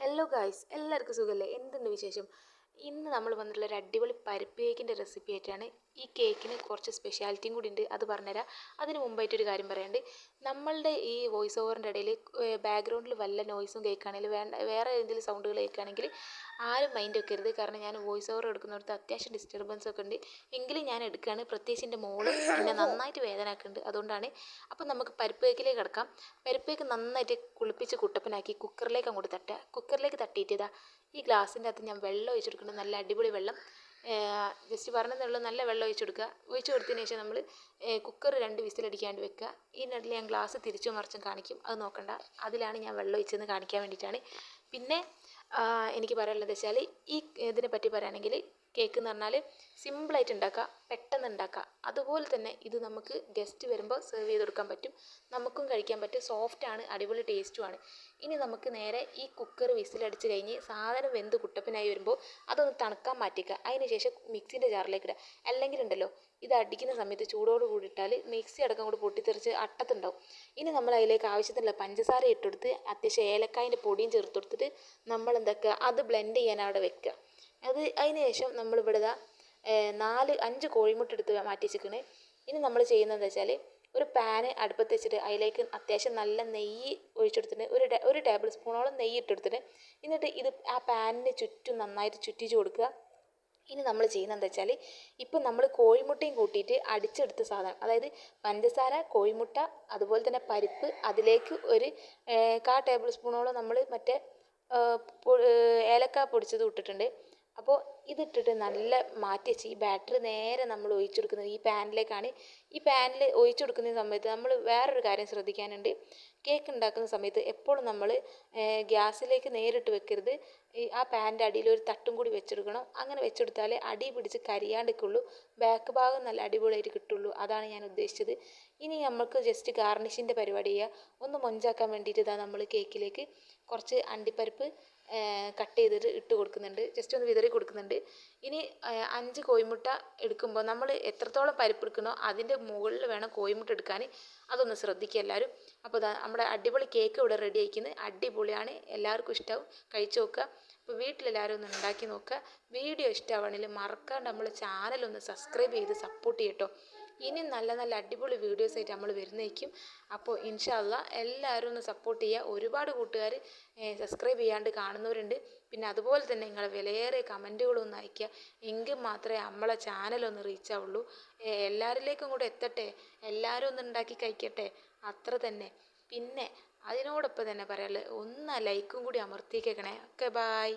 Hello guys എല്ലാവർക്കും സുഖമല്ലേ എന്തുണ്ട് വിശേഷം? ഇന്ന് നമ്മൾ വന്നിട്ടുള്ള ഒരു അടിപൊളി പരിപ്പ് കേക്കിന്റെ റെസിപ്പി ആയിട്ടാണ് ഈ കേക്കിന് കുറച്ച് സ്പെഷ്യാലിറ്റിയും കൂടി ഉണ്ട്. അത് പറഞ്ഞുതരാം. അതിന് മുമ്പായിട്ടൊരു കാര്യം പറയാണ്ട് നമ്മളുടെ ഈ വോയിസ് ഓവറിന്റെ ഇടയിൽ ബാക്ക്ഗ്രൗണ്ടിൽ വല്ല നോയ്സും കേൾക്കുകയാണെങ്കിൽ വേണ്ട വേറെ എന്തെങ്കിലും സൗണ്ടുകൾ കേൾക്കുകയാണെങ്കിൽ ആരും മൈൻഡ് വെക്കരുത്. കാരണം ഞാൻ വോയിസ് ഓവർ എടുക്കുന്നിടത്ത് അത്യാവശ്യം ഡിസ്റ്റർബൻസ് ഒക്കെ ഉണ്ട്. എങ്കിലും ഞാൻ എടുക്കുകയാണ്. പ്രത്യേകിച്ച് എന്റെ മോൾ എന്നെ നന്നായിട്ട് വേദന ആക്കുന്നുണ്ട് അതുകൊണ്ടാണ് അപ്പോൾ നമുക്ക് പരിപ്പ് കേക്കിലേക്ക് കിടക്കാം. പരിപ്പ് കേക്ക് നന്നായിട്ട് കുളിപ്പിച്ച് കുട്ടപ്പനാക്കി കുക്കറിലേക്ക് അങ്ങോട്ട് തട്ടുക. കുക്കറിലേക്ക് തട്ടിയിട്ട് ഇതാ ഈ ഗ്ലാസിന്റെ അകത്ത് ഞാൻ വെള്ളം ഒഴിച്ച് കൊടുക്കണം. നല്ല അടിപൊളി വെള്ളം. ജസ്റ്റ് പറഞ്ഞതെന്നുള്ളൂ നല്ല വെള്ളം ഒഴിച്ച് കൊടുക്കുക. ഒഴിച്ച് കൊടുത്തതിന് ശേഷം നമ്മൾ കുക്കർ രണ്ട് വിസിലടിക്കാണ്ട് വെക്കുക. ഇതിനിടയിൽ ഞാൻ ഗ്ലാസ് തിരിച്ചും മറിച്ചും കാണിക്കും. അത് നോക്കണ്ട. അതിലാണ് ഞാൻ വെള്ളം ഒഴിച്ചതെന്ന് കാണിക്കാൻ വേണ്ടിയിട്ടാണ്. പിന്നെ എനിക്ക് പറയാനുള്ളത് വെച്ചാൽ ഈ ഇതിനെ പറ്റി പറയുകയാണെങ്കിൽ കേക്ക് എന്ന് പറഞ്ഞാൽ സിമ്പിളായിട്ട് ഉണ്ടാക്കുക പെട്ടെന്ന് ഉണ്ടാക്കുക. അതുപോലെ തന്നെ ഇത് നമുക്ക് ഗസ്റ്റ് വരുമ്പോൾ സെർവ് ചെയ്ത് കൊടുക്കാൻ പറ്റും. നമുക്കും കഴിക്കാൻ പറ്റും. സോഫ്റ്റാണ് അടിപൊളി ടേസ്റ്റുമാണ് ഇനി നമുക്ക് നേരെ ഈ കുക്കർ വിസിലടിച്ച് കഴിഞ്ഞ് സാധനം വെന്ത് കുട്ടപ്പനായി വരുമ്പോൾ അതൊന്ന് തണുക്കാൻ മാറ്റിക്കുക. അതിന് ശേഷം മിക്സിന്റെ ജാറിലേക്ക് ഇടുക. അല്ലെങ്കിൽ ഉണ്ടല്ലോ ഇത് അടിക്കുന്ന സമയത്ത് ചൂടോട് കൂടി ഇട്ടാൽ മിക്സി അടക്കം കൂടി പൊട്ടിത്തെറിച്ച് അട്ടത്തുണ്ടാവും. ഇനി നമ്മൾ അതിലേക്ക് ആവശ്യത്തിനുള്ള പഞ്ചസാര ഇട്ടെടുത്ത് അത്യാവശ്യം ഏലക്കായന്റെ പൊടിയും ചേർത്ത് കൊടുത്തിട്ട് നമ്മൾ എന്താക്കുക അത് ബ്ലെൻഡ് ചെയ്യാൻ അവിടെ വെക്കുക. അത് അതിന് ശേഷം നമ്മളിവിടെ ഇതാ നാല് അഞ്ച് കോഴിമുട്ട എടുത്ത് മാറ്റി വെച്ചിരിക്കണേ. ഇനി നമ്മൾ ചെയ്യുന്നത് വെച്ചാൽ ഒരു പാന് അടുപ്പത്ത് വെച്ചിട്ട് അതിലേക്ക് അത്യാവശ്യം നല്ല നെയ്യ് ഒഴിച്ചെടുത്തിട്ട് ഒരു ഒരു ടേബിൾ സ്പൂണോളം നെയ്യ് ഇട്ടെടുത്തിട്ട് എന്നിട്ട് ഇത് ആ പാനിന് ചുറ്റും നന്നായിട്ട് ചുറ്റിച്ച് കൊടുക്കുക. ഇനി നമ്മൾ ചെയ്യുന്നത് എന്താ വെച്ചാൽ ഇപ്പം നമ്മൾ കോഴിമുട്ടയും കൂട്ടിയിട്ട് അടിച്ചെടുത്ത സാധനം അതായത് പഞ്ചസാര കോഴിമുട്ട അതുപോലെ തന്നെ പരിപ്പ് അതിലേക്ക് ഒരു കാ ടേബിൾ സ്പൂണോളം നമ്മൾ മറ്റേ ഏലക്ക പൊടിച്ചത് ഇട്ടിട്ടുണ്ട്. അപ്പോൾ ഇതിട്ടിട്ട് നല്ല മാറ്റി വെച്ച് ഈ ബാറ്ററി നേരെ നമ്മൾ ഒഴിച്ചു കൊടുക്കുന്നത് ഈ പാനിലേക്കാണ്. ഈ പാനിൽ ഒഴിച്ചു കൊടുക്കുന്ന സമയത്ത് നമ്മൾ വേറൊരു കാര്യം ശ്രദ്ധിക്കാനുണ്ട്. കേക്ക് ഉണ്ടാക്കുന്ന സമയത്ത് എപ്പോഴും നമ്മൾ ഗ്യാസിലേക്ക് നേരിട്ട് വെക്കരുത്. ഈ ആ പാനിന്റെ അടിയിൽ ഒരു തട്ടും കൂടി വെച്ചെടുക്കണം. അങ്ങനെ വെച്ചെടുത്താലേ അടി പിടിച്ച് കരിയാണ്ടിക്കുള്ളൂ ബാക്ക് ഭാഗം നല്ല അടിപൊളിയായിട്ട് കിട്ടുള്ളൂ. അതാണ് ഞാൻ ഉദ്ദേശിച്ചത്. ഇനി നമുക്ക് ജസ്റ്റ് ഗാർണിഷിന്റെ പരിപാടി ചെയ്യുക. ഒന്ന് മൊഞ്ചാക്കാൻ വേണ്ടിയിട്ട് ഇതാ നമ്മൾ കേക്കിലേക്ക് കുറച്ച് അണ്ടിപ്പരിപ്പ് കട്ട് ചെയ്തിട്ട് ഇട്ട് കൊടുക്കുന്നുണ്ട്. ജസ്റ്റ് ഒന്ന് വിതറി കൊടുക്കുന്നുണ്ട്. ഇനി അഞ്ച് കോഴിമുട്ട എടുക്കുമ്പോൾ നമ്മൾ എത്രത്തോളം പരിപ്പ് എടുക്കണോ അതിന്റെ മുകളിൽ വേണം കോഴിമുട്ട എടുക്കാൻ അതൊന്ന് ശ്രദ്ധിക്കുക എല്ലാവരും അപ്പോൾ നമ്മുടെ അടിപൊളി കേക്ക് ഇവിടെ റെഡി ആയിരിക്കുന്നത് അടിപൊളിയാണ്. എല്ലാവർക്കും ഇഷ്ടമാവും കഴിച്ചു നോക്കുക. അപ്പോൾ വീട്ടിലെല്ലാവരും ഒന്ന് ഉണ്ടാക്കി നോക്കുക. വീഡിയോ ഇഷ്ടമാവണമെങ്കിൽ മറക്കാണ്ട് നമ്മൾ ചാനൽ ഒന്ന് സബ്സ്ക്രൈബ് ചെയ്ത് സപ്പോർട്ട് ചെയ്യട്ടോ. ഇനി നല്ല നല്ല അടിപൊളി വീഡിയോസ് ആയിട്ട് നമ്മൾ വരുന്നതായിരിക്കും അപ്പോൾ ഇൻഷാല്ല എല്ലാവരും ഒന്ന് സപ്പോർട്ട് ചെയ്യുക ഒരുപാട് കൂട്ടുകാർ സബ്സ്ക്രൈബ് ചെയ്യാണ്ട് കാണുന്നവരുണ്ട്. പിന്നെ അതുപോലെ തന്നെ നിങ്ങളെ വിലയേറെ കമന്റുകളൊന്ന് അയക്കുക എങ്കിൽ മാത്രമേ നമ്മളെ ചാനലൊന്ന് റീച്ച് ആവുള്ളൂ. എല്ലാവരിലേക്കും കൂടെ എത്തട്ടെ. എല്ലാവരും ഒന്ന് ഉണ്ടാക്കി കഴിക്കട്ടെ. അത്ര തന്നെ. പിന്നെ അതിനോടൊപ്പം തന്നെ പറയാനുള്ളത് ഒന്ന് ലൈക്കും കൂടി അമർത്തിക്കേക്കണേ ഓക്കെ ബായ്